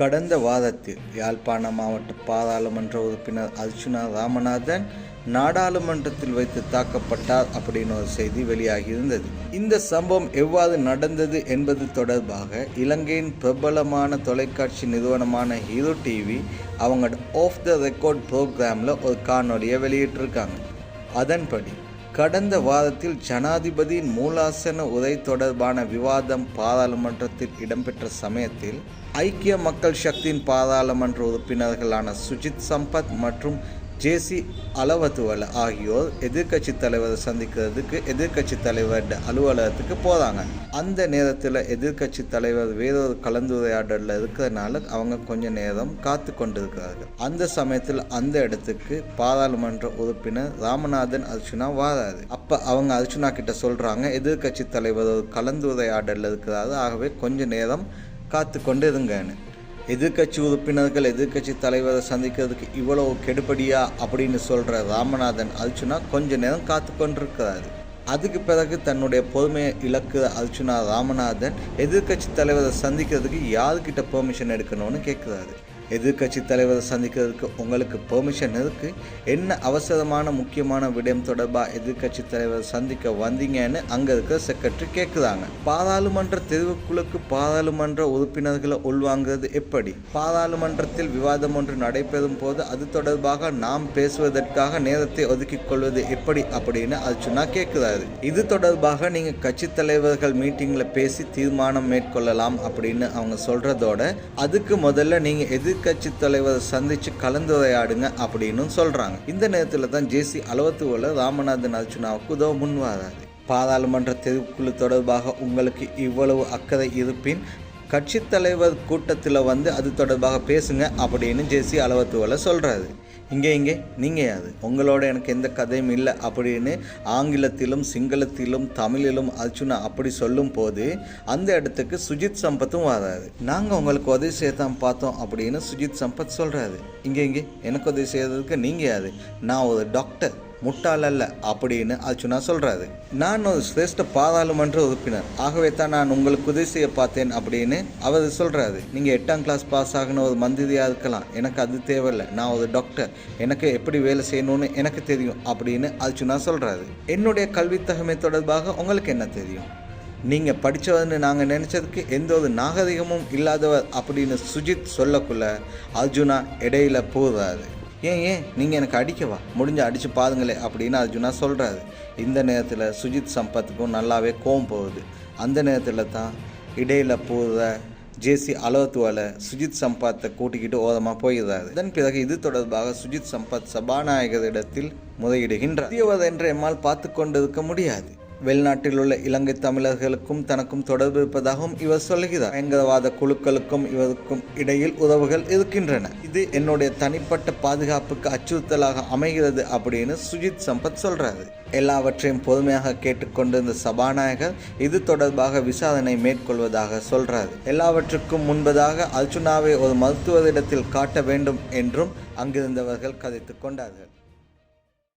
கடந்த வாதத்தில் யாழ்ப்பாண மாவட்ட பாராளுமன்ற உறுப்பினர் அர்ச்சுனா ராமநாதன் நாடாளுமன்றத்தில் வைத்து தாக்கப்பட்டார் அப்படின்னு ஒரு செய்தி வெளியாகியிருந்தது. இந்த சம்பவம் எவ்வாறு நடந்தது என்பது தொடர்பாக இலங்கையின் பிரபலமான தொலைக்காட்சி நிறுவனமான ஹீரோ டிவி அவங்க ஆஃப் த ரெக்கார்ட் ப்ரோக்ராமில் ஒரு காணொலியை வெளியிட்டிருக்காங்க. அதன்படி கடந்த வாரத்தில் ஜனாதிபதியின் மூலாசன உரை தொடர்பான விவாதம் பாராளுமன்றத்தில் இடம்பெற்ற சமயத்தில் ஐக்கிய மக்கள் சக்தியின் பாராளுமன்ற உறுப்பினர்களான சுஜித் சம்பத் மற்றும் ஜேசி அளவத்துவல ஆகியோர் எதிர்க்கட்சி தலைவரை சந்திக்கிறதுக்கு எதிர்க்கட்சி தலைவர் அலுவலகத்துக்கு போகிறாங்க அந்த நேரத்தில் எதிர்க்கட்சி தலைவர் வேறொரு கலந்துரையாடலில் இருக்கிறதுனால அவங்க கொஞ்ச நேரம் காத்து கொண்டிருக்கிறார்கள். அந்த சமயத்தில் அந்த இடத்துக்கு பாராளுமன்ற உறுப்பினர் ராமநாதன் அர்ச்சுனா வாராரு. அப்போ அவங்க அர்ச்சுனா கிட்ட சொல்கிறாங்க எதிர்க்கட்சி தலைவர் ஒரு கலந்துரையாடலில் இருக்கிறாரு. ஆகவே கொஞ்ச நேரம் காத்து கொண்டு இருங்கன்னு எதிர்க்கட்சி உறுப்பினர்கள் எதிர்க்கட்சி தலைவரை சந்திக்கிறதுக்கு இவ்வளவு கெடுபடியா அப்படின்னு சொல்கிற ராமநாதன் அர்ச்சுனா கொஞ்ச நேரம் காத்து கொண்டிருக்கிறாரு. அதுக்கு பிறகு தன்னுடைய பொறுமையை இழக்கிற அர்ச்சுனா ராமநாதன் எதிர்க்கட்சி தலைவரை சந்திக்கிறதுக்கு யாருக்கிட்ட பெர்மிஷன் எடுக்கணும்னு கேட்குறாரு எதிர்க்கட்சி தலைவரை சந்திக்கிறதுக்கு உங்களுக்கு பெர்மிஷன் இருக்குது என்ன அவசரமான முக்கியமான விடயம் தொடர்பாக எதிர்க்கட்சி தலைவர் சந்திக்க வந்தீங்கன்னு அங்கே இருக்கிற செக்ரட்டரி கேட்குறாங்க பாராளுமன்ற தெருவுக்குழுக்கு பாராளுமன்ற உறுப்பினர்களை உள்வாங்குறது எப்படி? பாராளுமன்றத்தில் விவாதம் ஒன்று நடைபெறும் போது அது தொடர்பாக நாம் பேசுவதற்காக நேரத்தை ஒதுக்கிக் கொள்வது எப்படி அப்படின்னு அர்ச்சுனா கேட்குறாரு இது தொடர்பாக நீங்கள் கட்சி தலைவர்கள் மீட்டிங்கில் பேசி தீர்மானம் மேற்கொள்ளலாம் அப்படின்னு அவங்க சொல்கிறதோட அதுக்கு முதல்ல நீங்கள் எதிர் எதிர்கட்சி தலைவரை சந்திச்சு கலந்துரையாடுங்க அப்படின்னு சொல்றாங்க. இந்த நேரத்தில் தான் ஜேசி அளவத்துவல ராமநாதன் அர்ஜுனாவுக்கு உதவ முன் வராது பாராளுமன்ற தெருக்குழு தொடர்பாக உங்களுக்கு இவ்வளவு அக்கறை இருப்பின் கட்சி தலைவர் கூட்டத்தில் வந்து அது தொடர்பாக பேசுங்க அப்படின்னு ஜேசி அளவத்துவில் சொல்கிறாரு இங்கே இங்கே நீங்கள் யாரு உங்களோட எனக்கு எந்த கதையும் இல்லை அப்படின்னு ஆங்கிலத்திலும் சிங்களத்திலும் தமிழிலும் அர்ச்சுனா அப்படி சொல்லும் போது அந்த இடத்துக்கு சுஜித் சம்பத்தும் வராது. நாங்கள் உங்களுக்கு உதவி செய்யத்தான் பார்த்தோம் அப்படின்னு சுஜித் சம்பத் சொல்கிறாரு இங்கே இங்கே எனக்கு உதவி செய்யறதுக்கு நீங்கள் யாரு நான் ஒரு டாக்டர் முட்டாள் அல்ல அப்படின்னு அர்ச்சுனா சொல்கிறாரு நான் ஒரு சிரேஷ்ட பாராளுமன்ற உறுப்பினர். ஆகவே தான் நான் உங்களுக்கு உதவி செய்ய பார்த்தேன் அப்படின்னு அவர் சொல்கிறாரு நீங்கள் எட்டாம் கிளாஸ் பாஸ் ஆகின ஒரு மந்திரியாக இருக்கலாம். எனக்கு அது தேவையில்லை. நான் ஒரு டாக்டர் எனக்கு எப்படி வேலை செய்யணும்னு எனக்கு தெரியும் அப்படின்னு அர்ச்சுனா சொல்கிறாரு என்னுடைய கல்வித்தகமை தொடர்பாக உங்களுக்கு என்ன தெரியும்? நீங்கள் படித்தவர்னு நாங்கள் நினச்சதுக்கு எந்த ஒரு நாகரிகமும் இல்லாதவர் அப்படின்னு சுஜித் சொல்லக்குள்ள அர்ஜுனா இடையில போகிறாரு ஏன் ஏன்? நீங்கள் எனக்கு அடிக்கவா முடிஞ்ச அடித்து பாருங்களே அப்படின்னு அர்ஜுனா சொல்கிறாரு இந்த நேரத்தில் சுஜித் சம்பத்துக்கும் நல்லாவே கோவம் போகுது. அந்த நேரத்தில் தான் இடையில் போகிற ஜேசி அலோத்துவால சுஜித் சம்பாத்தை கூட்டிக்கிட்டு ஓரமாக போயிடுறாரு. இதன் பிறகு இது தொடர்பாக சுஜித் சம்பத் சபாநாயகரிடத்தில் முறையிடுகின்றார். தீவிரவாத என்று எம்மால் பார்த்து கொண்டிருக்க முடியாது. வெளிநாட்டில் உள்ள இலங்கை தமிழர்களுக்கும் தனக்கும் தொடர்பு இருப்பதாகவும் இவர் சொல்லுகிறார். பயங்கரவாத குழுக்களுக்கும் இவருக்கும் இடையில் உறவுகள் இருக்கின்றன. இது என்னுடைய தனிப்பட்ட பாதுகாப்புக்கு அச்சுறுத்தலாக அமைகிறது அப்படின்னு சுஜித் சம்பத் சொல்றாரு. எல்லாவற்றையும் பொறுமையாக கேட்டுக்கொண்டிருந்த சபாநாயகர் இது தொடர்பாக விசாரணை மேற்கொள்வதாக சொல்றாரு. எல்லாவற்றுக்கும் முன்பதாக அர்ஜுனாவை ஒரு மருத்துவரிடத்தில் காட்ட வேண்டும் என்றும் அங்கிருந்தவர்கள் கதைத்துக் கொண்டார்கள்.